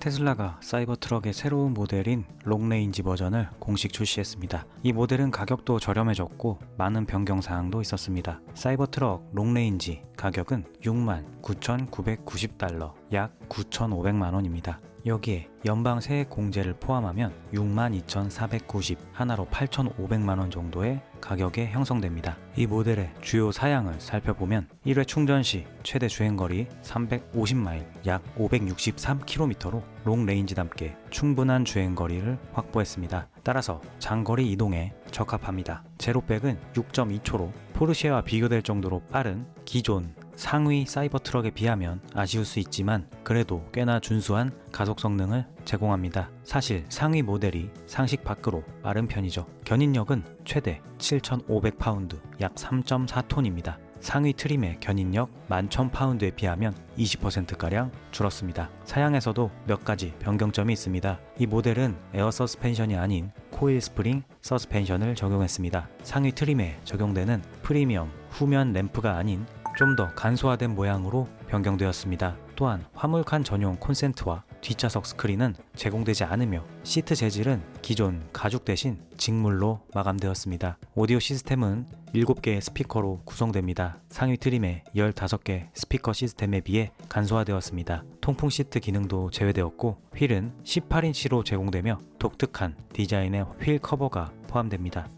테슬라가 사이버 트럭의 새로운 모델인 롱레인지 버전을 공식 출시했습니다. 이 모델은 가격도 저렴해졌고 많은 변경 사항도 있었습니다. 사이버 트럭 롱레인지 가격은 69,990달러, 약 9,500만 원입니다. 여기에 연방 세액 공제를 포함하면 62,490 하나로 8,500만 원 정도의 가격에 형성됩니다. 이 모델의 주요 사양을 살펴보면 1회 충전 시 최대 주행거리 350마일 약 563km로 롱레인지답게 충분한 주행거리를 확보했습니다. 따라서 장거리 이동에 적합합니다. 제로백은 6.2초로 포르쉐와 비교될 정도로 빠른 기존 상위 사이버 트럭에 비하면 아쉬울 수 있지만 그래도 꽤나 준수한 가속 성능을 제공합니다. 사실 상위 모델이 상식 밖으로 빠른 편이죠. 견인력은 최대 7,500파운드 약 3.4톤입니다. 상위 트림의 견인력 11,000파운드에 비하면 20%가량 줄었습니다. 사양에서도 몇 가지 변경점이 있습니다. 이 모델은 에어 서스펜션이 아닌 코일 스프링 서스펜션을 적용했습니다. 상위 트림에 적용되는 프리미엄 후면 램프가 아닌 좀 더 간소화된 모양으로 변경되었습니다. 또한 화물칸 전용 콘센트와 뒷좌석 스크린은 제공되지 않으며 시트 재질은 기존 가죽 대신 직물로 마감되었습니다. 오디오 시스템은 7개의 스피커로 구성됩니다. 상위 트림의 15개 스피커 시스템에 비해 간소화되었습니다. 통풍 시트 기능도 제외되었고 휠은 18인치로 제공되며 독특한 디자인의 휠 커버가 포함됩니다.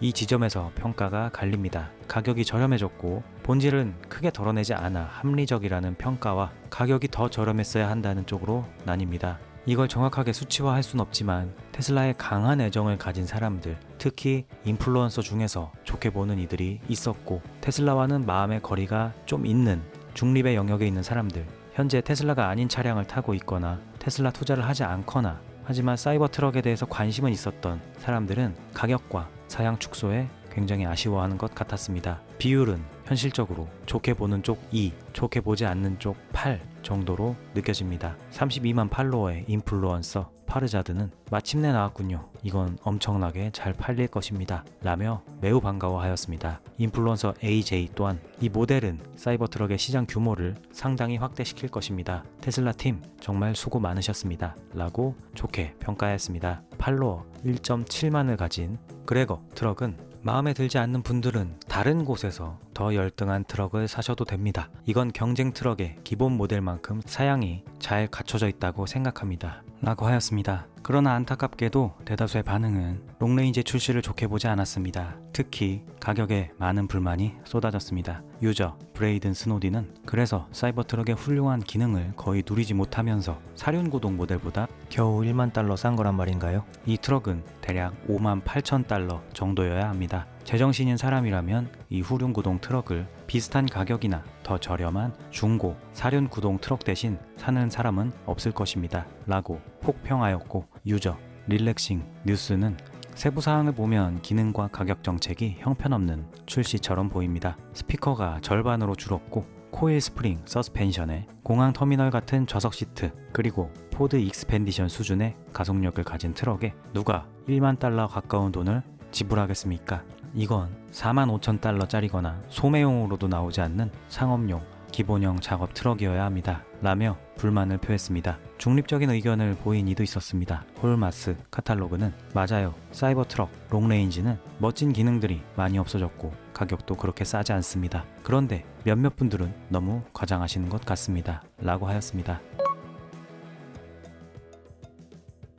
이 지점에서 평가가 갈립니다. 가격이 저렴해졌고 본질은 크게 덜어내지 않아 합리적이라는 평가와 가격이 더 저렴했어야 한다는 쪽으로 나뉩니다. 이걸 정확하게 수치화할 순 없지만 테슬라에 강한 애정을 가진 사람들, 특히 인플루언서 중에서 좋게 보는 이들이 있었고 테슬라와는 마음의 거리가 좀 있는 중립의 영역에 있는 사람들, 현재 테슬라가 아닌 차량을 타고 있거나 테슬라 투자를 하지 않거나 하지만 사이버 트럭에 대해서 관심은 있었던 사람들은 가격과 사양 축소에 굉장히 아쉬워하는 것 같았습니다. 비율은 현실적으로 좋게 보는 쪽 2, 좋게 보지 않는 쪽 8 정도로 느껴집니다. 32만 팔로워의 인플루언서 파르자드는 마침내 나왔군요. 이건 엄청나게 잘 팔릴 것입니다. 라며 매우 반가워하였습니다. 인플루언서 AJ 또한 이 모델은 사이버 트럭의 시장 규모를 상당히 확대시킬 것입니다. 테슬라 팀 정말 수고 많으셨습니다. 라고 좋게 평가했습니다. 팔로워 1.7만을 가진 그레거 트럭은 마음에 들지 않는 분들은 다른 곳에서 더 열등한 트럭을 사셔도 됩니다. 이건 경쟁 트럭의 기본 모델만큼 사양이 잘 갖춰져 있다고 생각합니다. 라고 하였습니다. 그러나 안타깝게도 대다수의 반응은 롱레인지 출시를 좋게 보지 않았습니다. 특히 가격에 많은 불만이 쏟아졌습니다. 유저 브레이든 스노디는 그래서 사이버 트럭의 훌륭한 기능을 거의 누리지 못하면서 사륜 구동 모델보다 겨우 1만 달러 싼 거란 말인가요? 이 트럭은 대략 5만 8천 달러 정도여야 합니다. 제정신인 사람이라면 이 후륜 구동 트럭을 비슷한 가격이나 더 저렴한 중고 사륜 구동 트럭 대신 사는 사람은 없을 것입니다. 라고 폭평하였고 유저 릴렉싱 뉴스는 세부 사항을 보면 기능과 가격 정책이 형편없는 출시처럼 보입니다. 스피커가 절반으로 줄었고 코일 스프링 서스펜션에 공항 터미널 같은 좌석 시트 그리고 포드 익스펜디션 수준의 가속력을 가진 트럭에 누가 1만 달러 가까운 돈을 지불하겠습니까? 이건 4만 5천 달러짜리거나 소매용으로도 나오지 않는 상업용 기본형 작업 트럭이어야 합니다. 라며 불만을 표했습니다. 중립적인 의견을 보인 이도 있었습니다. 홀마스 카탈로그는 맞아요. 사이버 트럭 롱레인지는 멋진 기능들이 많이 없어졌고 가격도 그렇게 싸지 않습니다. 그런데 몇몇 분들은 너무 과장하시는 것 같습니다. 라고 하였습니다.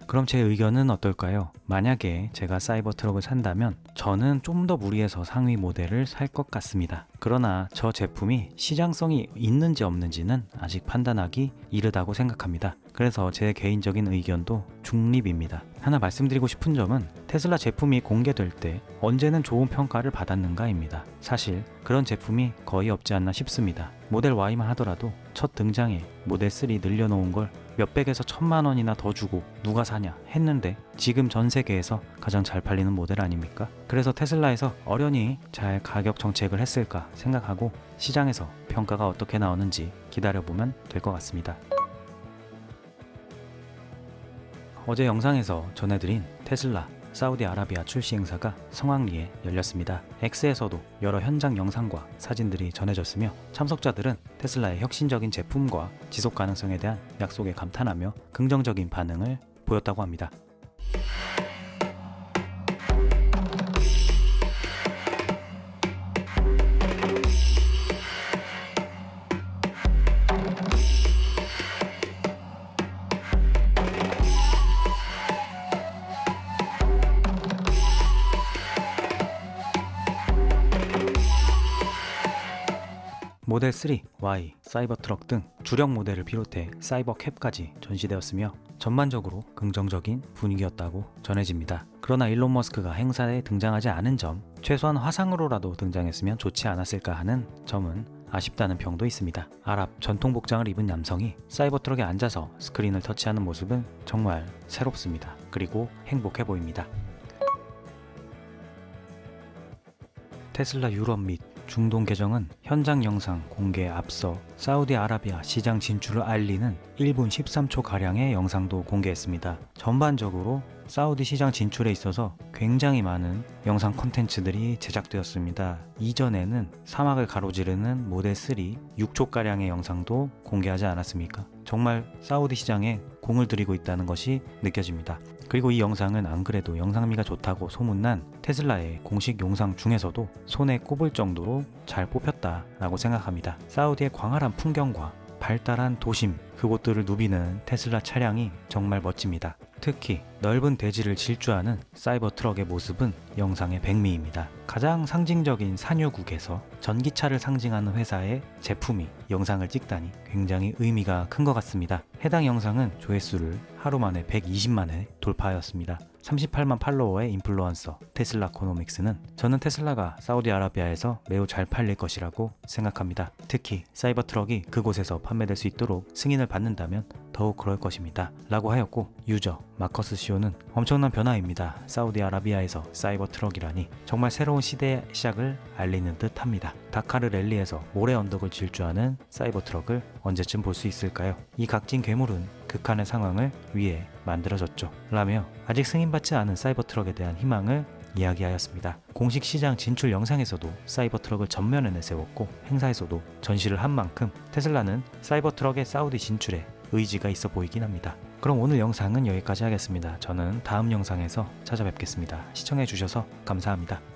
그럼 제 의견은 어떨까요? 만약에 제가 사이버 트럭을 산다면 저는 좀 더 무리해서 상위 모델을 살 것 같습니다. 그러나 저 제품이 시장성이 있는지 없는지는 아직 판단하기 이르다고 생각합니다. 그래서 제 개인적인 의견도 중립입니다. 하나 말씀드리고 싶은 점은 테슬라 제품이 공개될 때 언제는 좋은 평가를 받았는가입니다. 사실 그런 제품이 거의 없지 않나 싶습니다. 모델 Y만 하더라도 첫 등장에 모델 3 늘려놓은 걸 몇백에서 천만 원이나 더 주고 누가 사냐 했는데 지금 전 세계에서 가장 잘 팔리는 모델 아닙니까? 그래서 테슬라에서 어련히 잘 가격 정책을 했을까 생각하고 시장에서 평가가 어떻게 나오는지 기다려보면 될 것 같습니다. 어제 영상에서 전해드린 테슬라 사우디아라비아 출시 행사가 성황리에 열렸습니다. X에서도 여러 현장 영상과 사진들이 전해졌으며 참석자들은 테슬라의 혁신적인 제품과 지속 가능성에 대한 약속에 감탄하며 긍정적인 반응을 보였다고 합니다. 모델 3, Y, 사이버 트럭 등 주력 모델을 비롯해 사이버 캡까지 전시되었으며 전반적으로 긍정적인 분위기였다고 전해집니다. 그러나 일론 머스크가 행사에 등장하지 않은 점, 최소한 화상으로라도 등장했으면 좋지 않았을까 하는 점은 아쉽다는 평도 있습니다. 아랍 전통 복장을 입은 남성이 사이버 트럭에 앉아서 스크린을 터치하는 모습은 정말 새롭습니다. 그리고 행복해 보입니다. 테슬라 유럽 및 중동 계정은 현장 영상 공개에 앞서 사우디아라비아 시장 진출을 알리는 1분 13초 가량의 영상도 공개했습니다. 전반적으로 사우디 시장 진출에 있어서 굉장히 많은 영상 콘텐츠들이 제작되었습니다. 이전에는 사막을 가로지르는 모델 3 6초 가량의 영상도 공개하지 않았습니까? 정말 사우디 시장에 공을 들이고 있다는 것이 느껴집니다. 그리고 이 영상은 안 그래도 영상미가 좋다고 소문난 테슬라의 공식 영상 중에서도 손에 꼽을 정도로 잘 뽑혔다라고 생각합니다. 사우디의 광활한 풍경과 발달한 도심 그곳들을 누비는 테슬라 차량이 정말 멋집니다. 특히 넓은 대지를 질주하는 사이버 트럭의 모습은 영상의 백미입니다. 가장 상징적인 산유국에서 전기차를 상징하는 회사의 제품이 영상을 찍다니 굉장히 의미가 큰 것 같습니다. 해당 영상은 조회수를 하루 만에 120만회 돌파하였습니다. 38만 팔로워의 인플루언서 테슬라 코노믹스는 저는 테슬라가 사우디아라비아에서 매우 잘 팔릴 것이라고 생각합니다. 특히 사이버 트럭이 그곳에서 판매될 수 있도록 승인을 받는다면 더욱 그럴 것입니다. 라고 하였고 유저 마커스 시오는 엄청난 변화입니다. 사우디아라비아에서 사이버 트럭이라니 정말 새로운 시대의 시작을 알리는 듯 합니다. 다카르 랠리에서 모래 언덕을 질주하는 사이버 트럭을 언제쯤 볼 수 있을까요? 이 각진 괴물은 극한의 상황을 위해 만들어졌죠. 라며 아직 승인받지 않은 사이버 트럭에 대한 희망을 이야기하였습니다. 공식 시장 진출 영상에서도 사이버 트럭을 전면에 내세웠고 행사에서도 전시를 한 만큼 테슬라는 사이버 트럭의 사우디 진출에 의지가 있어 보이긴 합니다. 그럼 오늘 영상은 여기까지 하겠습니다. 저는 다음 영상에서 찾아뵙겠습니다. 시청해 주셔서 감사합니다.